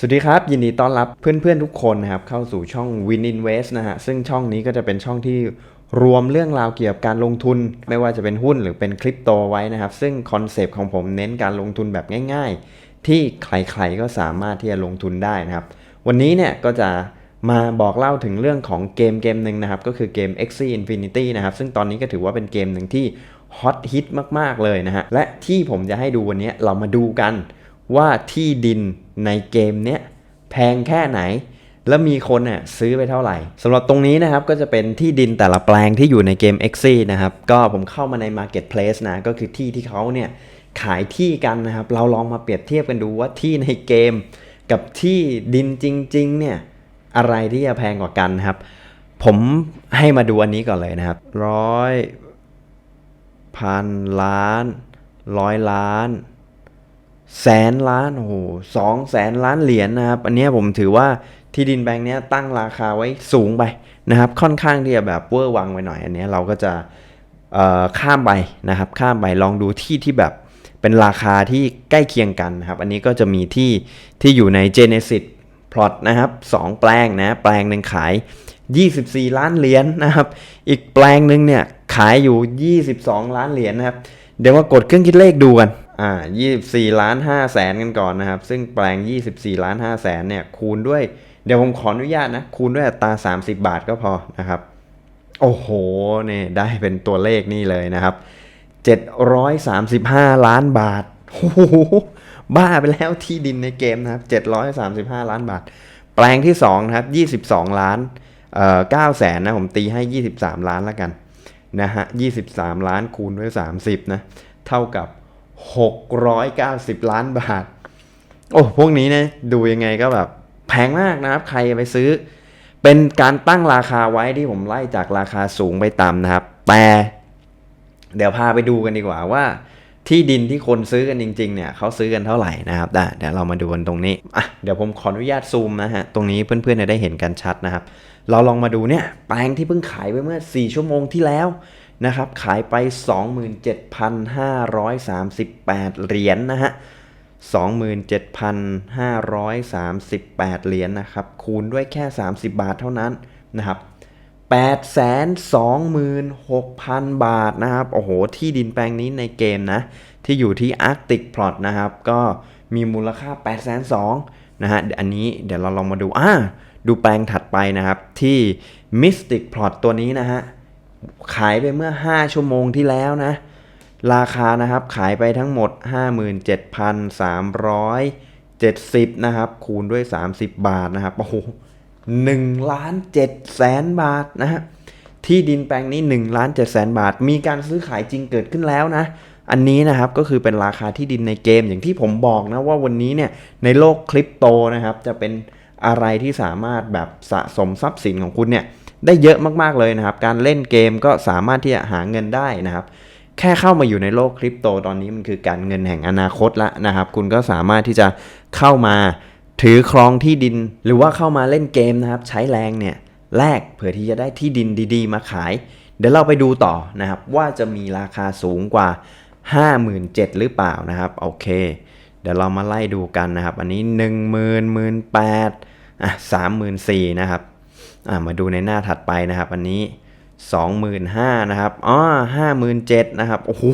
สวัสดีครับ ยินดีต้อนรับเพื่อนๆทุกคนนะครับ เข้าสู่ช่อง Win Invest นะฮะ ซึ่งช่องนี้ก็จะเป็นช่องที่รวมเรื่องราวเกี่ยวกับการลงทุน ไม่ว่าจะเป็นหุ้นหรือเป็นคริปโตไว้นะครับ ซึ่งคอนเซปต์ของผมเน้นการลงทุนแบบง่ายๆ ที่ใครๆก็สามารถที่จะลงทุนได้นะครับ วันนี้เนี่ยก็จะมาบอกเล่าถึงเรื่องของเกมเกมหนึ่งนะครับ ก็คือเกม x Infinity นะครับ ซึ่งตอนนี้ก็ถือว่าเป็นเกมหนึ่งที่ฮอตฮิตมากๆเลยนะฮะและที่ผมจะให้ดูวันนี้เรามาดูกันว่าที่ดิน ในเกมเนี้ยแพงแค่ไหน แล้วมีคนน่ะซื้อไปเท่าไหร่สำหรับตรงนี้นะครับก็จะเป็นที่ดินแต่ละแปลงที่อยู่ในเกม x อนะครับก็ผมเข้ามาใน Marketplace นะก็คือที่ที่เขาเนี่ยขายที่กันนะครับ เราลองมาเปรียบเทียบกันดูว่าที่ในเกม กับที่ดินจริง ๆ เนี่ยอะไรที่จะแพงกว่ากันครับ ผมให้มาดูอันนี้ก่อนเลยนะครับร้อยพันล้านร้อยล้าน แสนล้านโอ้โหสองแสนล้านเหรียญนะครับ อันนี้ผมถือว่าที่ดินแบงค์เนี้ยตั้งราคาไว้สูงไปนะครับ ค่อนข้างที่จะแบบเวอร์วังไปหน่อย อันนี้เราก็จะข้ามไปนะครับ ข้ามไปลองดูที่ที่แบบเป็นราคาที่ใกล้เคียงกันนะครับ อันนี้ก็จะมีที่ที่อยู่ใน Genesis Plot นะครับสองแปลงนะแปลงหนึ่งขาย 24 ล้านเหรียญนะครับ อีกแปลงหนึ่งเนี่ยขายอยู่ 22 ล้านเหรียญนะครับ เดี๋ยวมากดเครื่องคิดเลขดูกัน อ่า24ล้าน5แสนกันก่อนนะครับ ซึ่งแปลง24ล้าน5แสนเนี่ยคูณด้วย เดี๋ยวผมขออนุญาตนะ คูณด้วยอัตรา30บาทก็พอนะครับ โอ้โหเนี่ยได้เป็นตัวเลขนี่เลยนะครับ735ล้านบาทโอ้โหบ้าไปแล้วที่ดินในเกมนะครับ735ล้านบาท แปลงที่2นะครับ22ล้านเอ่อ9แสนนะผมตีให้23ล้านแล้วกันนะฮะ23ล้านคูณด้วย30นะเท่ากับ 690 ล้านบาท โอ้พวกนี้นะดูยังไงก็แบบแพงมากนะครับ ใครไปซื้อ เป็นการตั้งราคาไว้ที่ผมไล่จากราคาสูงไปต่ำนะครับ แต่เดี๋ยวพาไปดูกันดีกว่าว่า ที่ดินที่คนซื้อกันจริง ๆ เนี่ยเขาซื้อกันเท่าไหร่นะครับได้เดี๋ยวเรามาดูกันตรงนี้อะเดี๋ยวผมขออนุญาตซูมนะฮะตรงนี้เพื่อนๆจะได้เห็นกันชัดนะครับ เราลองมาดูเนี่ยแปลงที่เพิ่งขายไปเมื่อ 4 ชั่วโมงที่แล้ว นะครับขายไป 27,538 เหรียญนนะฮะ27,538 เหรียญนะครับ คูณด้วยแค่ 30 บาทเท่านั้นนะครับ826,000 บาทนะครับ โอ้โห ที่ดินแปลงนี้ในเกมนะ ที่อยู่ที่ Arctic Plot นะครับ ก็มีมูลค่า 802นะฮะ อันนี้เดี๋ยวเราลองมาดู อ่า ดูแปลงถัดไปนะครับ ที่ Mystic Plot ตัวนี้นะฮะ ขายไปเมื่อ 5 ชั่วโมงที่แล้วนะ ราคานะครับขายไปทั้งหมด 57,370 นะครับ คูณด้วย 30 บาทนะครับ โอ้โห1ล้าน7แสนบาทนะฮะที่ดินแปลงนี้1ล้าน7แสนบาท มีการซื้อขายจริงเกิดขึ้นแล้วนะ อันนี้นะครับก็คือเป็นราคาที่ดินในเกมอย่างที่ผมบอกนะว่าวันนี้เนี่ยในโลกคริปโตนะครับจะเป็นอะไรที่สามารถแบบสะสมทรัพย์สินของคุณเนี่ย ได้เยอะมากๆเลยนะครับ การเล่นเกมก็สามารถที่จะหาเงินได้นะครับ แค่เข้ามาอยู่ในโลกคริปโตตอนนี้มันคือการเงินแห่งอนาคตล้วนะครับ คุณก็สามารถที่จะเข้ามาถือครองที่ดิน หรือว่าเข้ามาเล่นเกมนะครับ ใช้แรงเนี่ยแลกเผื่อที่จะได้ที่ดินดีๆ มาขาย เดี๋ยวเราไปดูต่อนะครับ ว่าจะมีราคาสูงกว่า 57,000หรือเปล่านะครับโอเค เดี๋ยวเรามาไล่ดูกันนะครับ อันนี้ 1 0 0 0 0 1 8 0 0อะ34,000นะครับ มาดูในหน้าถัดไปนะครับอันนี้ 25,000นะครับอ๋อ57,000นะครับโอ้โห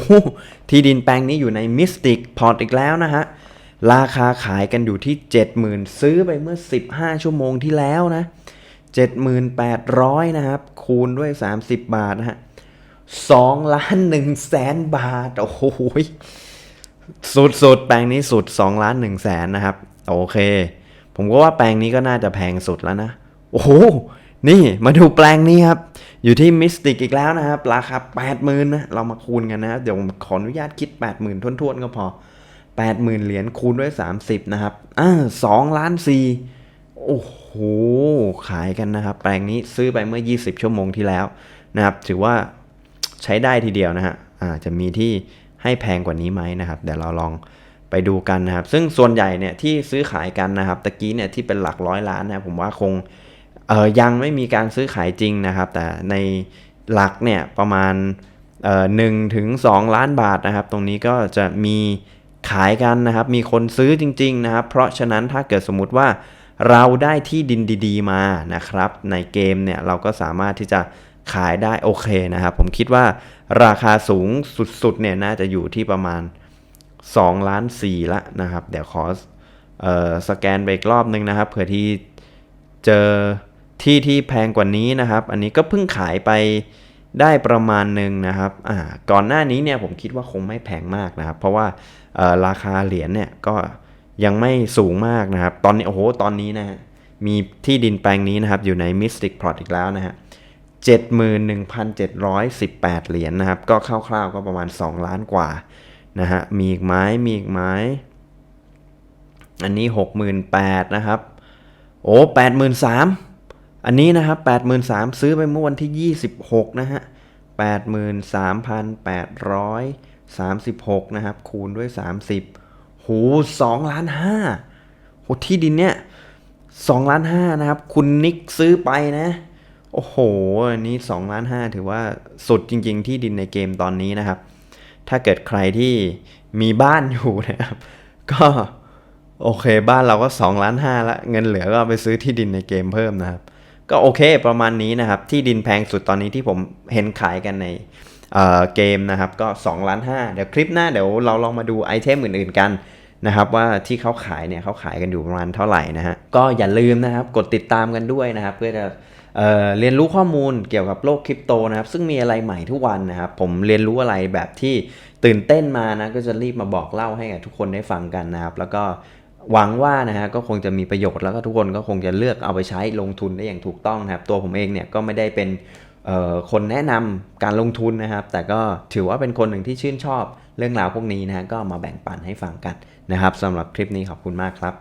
ที่ดินแปลงนี้อยู่ใน Mystic Port อีกแล้วนะฮะราคาขายกันอยู่ที่ 70,000 ซื้อไปเมื่อ 15 ชั่วโมงที่แล้วนะ7,800นะครับ คูณด้วย 30 บาทนะฮะ2ล้าน1แสนบาท โอ้โหสุดสุดๆแปลงนี้สุด2ล้าน1แสนนะครับ โอเค ผมก็ว่าแปลงนี้ก็น่าจะแพงสุดแล้วนะ โอ้โห นี่มาดูแปลงนี้ครับ อยู่ที่มิสติกอีกแล้วนะครับ ราคา80,000นะ เรามาคูณกันนะเดี๋ยวผมขออนุญาตคิด 80,000ทวนๆ ก็พอ 80,000 เหรียญคูณด้วย 30 นะครับอ่า2ล้าน4โอ้โห ขายกันนะครับ แปลงนี้ซื้อไปเมื่อ 20 ชั่วโมงที่แล้วนะครับ ถือว่าใช้ได้ทีเดียวนะฮะอ่าจะมีที่ให้แพงกว่านี้ไหมนะครับ เดี๋ยวเราลองไปดูกันนะครับ ซึ่งส่วนใหญ่เนี่ยที่ซื้อขายกันนะครับ ตะกี้เนี่ยที่เป็นหลักร้อยล้านนะผมว่าคง เออยังไม่มีการซื้อขายจริงนะครับ แต่ในหลักเนี่ยประมาณเอ่อหนึ่งถึงสองล้านบาทนะครับ ตรงนี้ก็จะมีขายกันนะครับ มีคนซื้อจริง ๆ นะครับ เพราะฉะนั้นถ้าเกิดสมมุติว่าเราได้ที่ดินดีๆ มานะครับ ในเกมเนี่ยเราก็สามารถที่จะขายได้โอเคนะครับ ผมคิดว่าราคาสูงสุดๆเนี่ยน่าจะอยู่ที่ประมาณ2ล้าน4ละนะครับ เดี๋ยวขอออสแกนไปอีกรอบนึงนะครับเผื่อที่เจอ ที่ที่แพงกว่านี้นะครับ อันนี้ก็เพิ่งขายไปได้ประมาณหนึ่งนะครับอ่าก่อนหน้านี้เนี่ยผมคิดว่าคงไม่แพงมากนะครับ เพราะว่าราคาเหรียญเนี่ยก็ยังไม่สูงมากนะครับ ตอนนี้โอ้โหตอนนี้นะฮะมีที่ดินแปลงนี้นะครับ อยู่ใน Mystic Plot อีกแล้วนะฮะ71,718 เหรียญนะครับ ก็คร่าวๆก็ประมาณ 2 ล้านกว่านะฮะมีอีกไม้มีอีกไม้ อันนี้ 68,000นะครับ โอ้ 83,000 อันนี้นะครับ83,000ซื้อไปเมื่อวันที่ 26 นะฮะ 83,836 นะครับ คูณด้วย 30โห2ล้าน5โหที่ดินเนี่ย2ล้าน5นะครับ คุณนิกซื้อไปนะ โอ้โห อันนี้2ล้าน5ถือว่าสุดจริง ๆ ที่ดินในเกมตอนนี้นะครับ ถ้าเกิดใครที่มีบ้านอยู่นะครับ ก็โอเค บ้านเราก็2ล้าน5ละ เงินเหลือก็เอาไปซื้อที่ดินในเกมเพิ่มนะครับ ก็โอเคประมาณนี้นะครับ ที่ดินแพงสุดตอนนี้ที่ผมเห็นขายกันในเเกมนะครับก็2ล้าน5เดี๋ยวคลิปหน้าเดี๋ยวเราลองมาดูไอเทมอื่นๆกันนะครับว่าที่เขาขายเนี่ยเขาขายกันอยู่ประมาณเท่าไหร่นะฮะก็อย่าลืมนะครับกดติดตามกันด้วยนะครับเพื่อจะเอเรียนรู้ข้อมูลเกี่ยวกับโลกคริปโตนะครับซึ่งมีอะไรใหม่ทุกวันนะครับผมเรียนรู้อะไรแบบที่ตื่นเต้นมานะก็จะรีบมาบอกเล่าให้กับทุกคนได้ฟังกันนะครับแล้วก็ หวังว่านะฮะก็คงจะมีประโยชน์แล้วก็ทุกคนก็คงจะเลือกเอาไปใช้ลงทุนได้อย่างถูกต้องนะครับ ตัวผมเองเนี่ยก็ไม่ได้เป็นคนแนะนำการลงทุนนะครับ แต่ก็ถือว่าเป็นคนหนึ่งที่ชื่นชอบเรื่องราวพวกนี้นะฮะก็มาแบ่งปันให้ฟังกันนะครับสำหรับคลิปนี้ขอบคุณมากครับ